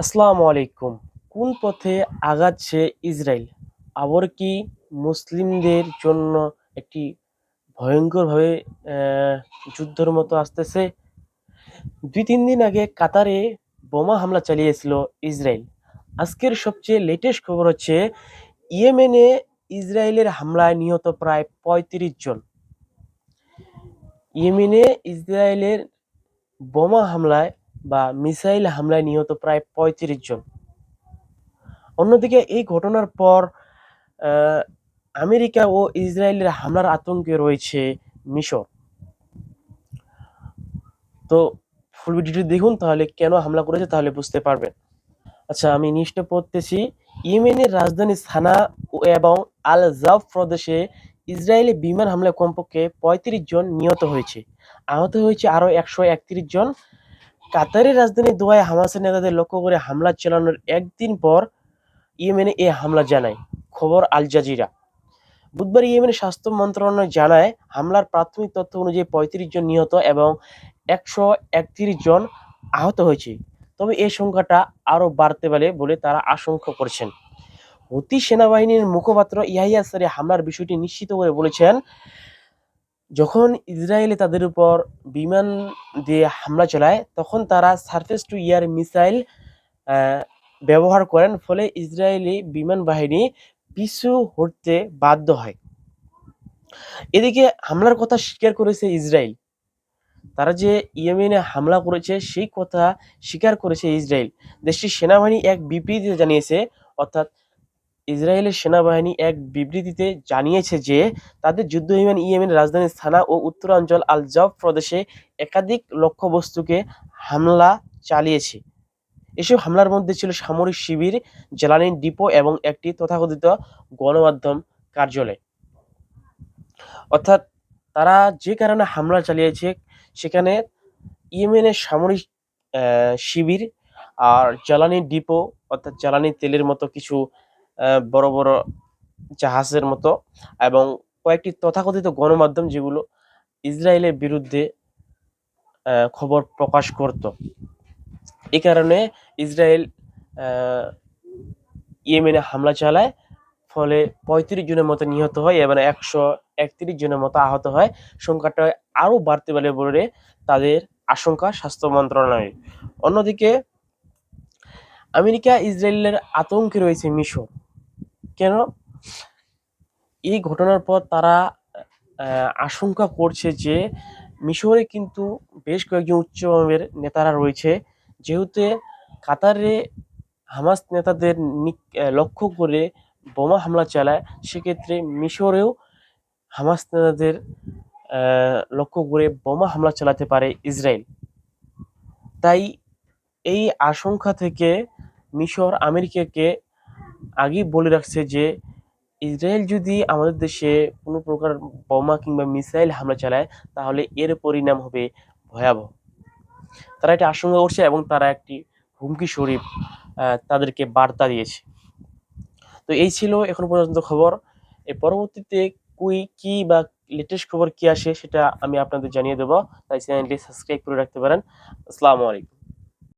আসসালামু আলাইকুম। কোন পথে আগাচ্ছে ইসরায়েল? আবার কি মুসলিমদের জন্য একটি ভয়ঙ্করভাবে যুদ্ধের মতো আসতেছে? দুই তিন দিন আগে কাতারে বোমা হামলা চালিয়েছিল ইসরায়েল। আজকের সবচেয়ে লেটেস্ট খবর হচ্ছে, ইয়েমেনে ইসরায়েলের হামলায় নিহত প্রায় পঁয়ত্রিশ জন। ইয়েমেনে ইসরায়েলের বোমা হামলায় বা মিসাইল হামলায় নিহত প্রায় পঁয়ত্রিশ জন। অন্যদিকে এই ঘটনার পর আমেরিকা ও ইসরায়েলের হামলার আতঙ্কে রয়েছে মিশর। তো ফুল ভিডিওটি দেখুন, তাহলে কেন হামলা করেছে তাহলে বুঝতে পারবেন। আচ্ছা আমি নিচটা পড়তেছি। ইয়েমেনের রাজধানী সানা এবং আল জাফ প্রদেশে ইসরায়েলি বিমান হামলায় কমপক্ষে পঁয়ত্রিশ জন নিহত হয়েছে। আহত হয়েছে আরও একশো একত্রিশ জন। কাতারের রাজধানী দোহায় হামাসের নেতাদের লক্ষ্য করে হামলা চালানোর একদিন পর ইয়েমেনে এ হামলা জানায়। খবর আল জাজিরা। বুধবার ইয়েমেনের স্বাস্থ্য মন্ত্রণালয় জানায়, হামলার প্রাথমিক তথ্য অনুযায়ী পঁয়ত্রিশ জন নিহত এবং একশো একত্রিশ জন আহত হয়েছে। তবে এই সংখ্যাটা আরও বাড়তে পারে বলে তারা আশঙ্কা করছেন। হুতি সেনাবাহিনীর মুখপাত্র ইয়াহিয়া সারি হামলার বিষয়টি নিশ্চিত করে বলেছেন যখন ইসরায়েলে তাদের উপর বিমান দিয়ে হামলা চালায়, তখন তারা সারফেস টু ইয়ার মিসাইল ব্যবহার করেন। ফলে ইসরায়েলি বিমান বাহিনী পিছু হটতে বাধ্য হয়। এদিকে হামলার কথা স্বীকার করেছে ইসরায়েল। তারা যে ইয়েমেনে হামলা করেছে, সেই কথা স্বীকার করেছে ইসরায়েল। দেশটির সেনাবাহিনী এক বিবৃতিতে জানিয়েছে, অর্থাৎ ইসরায়েলের সেনাবাহিনী এক বিবৃতিতে জানিয়েছে যে, তাদের যুদ্ধ বিমান ইয়েমেনের রাজধানী সানা ও উত্তরাঞ্চল আল জাফ প্রদেশে একাধিক লক্ষ্যবস্তুকে হামলা চালিয়েছে। এসব হামলার মধ্যে ছিল সামরিক শিবির, জ্বালানি ডিপো এবং একটি তথাকথিত গণমাধ্যম কার্যালয়। অর্থাৎ তারা যে কারণে হামলা চালিয়েছে, সেখানে ইয়েমেনের সামরিক শিবির আর জ্বালানি ডিপো, অর্থাৎ জ্বালানি তেলের মতো কিছু বড় বড় জাহাজের মতো এবং কয়েকটি তথাকথিত গণমাধ্যম যেগুলো ইসরায়েলের বিরুদ্ধে খবর প্রকাশ করত। এই কারণে ইসরায়েল ইয়েমেনে হামলা চালায়, ফলে পঁয়ত্রিশ জনের মতো নিহত হয় এবং একশো একত্রিশ জনের মতো আহত হয়। সংখ্যাটা আরও বাড়তে পারে বলে তাদের আশঙ্কা স্বাস্থ্য মন্ত্রণালয়ের অন্যদিকে আমেরিকা, ইসরায়েলের আতঙ্কে রয়েছে মিশর। কেন? এই ঘটনার পর তারা আশঙ্কা করছে যে মিশরে কিন্তু বেশ কয়েকজন উচ্চমানের নেতারা রয়েছে। যেহেতু কাতারে হামাস নেতাদের লক্ষ্য করে বোমা হামলা চালায়, সেক্ষেত্রে মিশরেও হামাস নেতাদের লক্ষ্য করে বোমা হামলা চালাতে পারে ইসরায়েল। তাই এই আশঙ্কা থেকে মিশর আমেরিকাকে আগেই বলে রাখছে যে, ইসরায়েল যদি আমাদের দেশে কোনো প্রকার বোমা কিংবা মিসাইল হামলা চালায়, তাহলে এর পরিণাম হবে ভয়াবহ। তারা এটা আশঙ্কা করছে এবং তারা একটি হুমকি শরীফ তাদেরকে বার্তা দিয়েছে। তো এই ছিল এখন পর্যন্ত খবর। এর পরবর্তীতে কুই, কি বা লেটেস্ট খবর কি আসে, সেটা আমি আপনাদের জানিয়ে দেবো। তাই চ্যানেলটি সাবস্ক্রাইব করে রাখতে পারেন। আসসালামু আলাইকুম।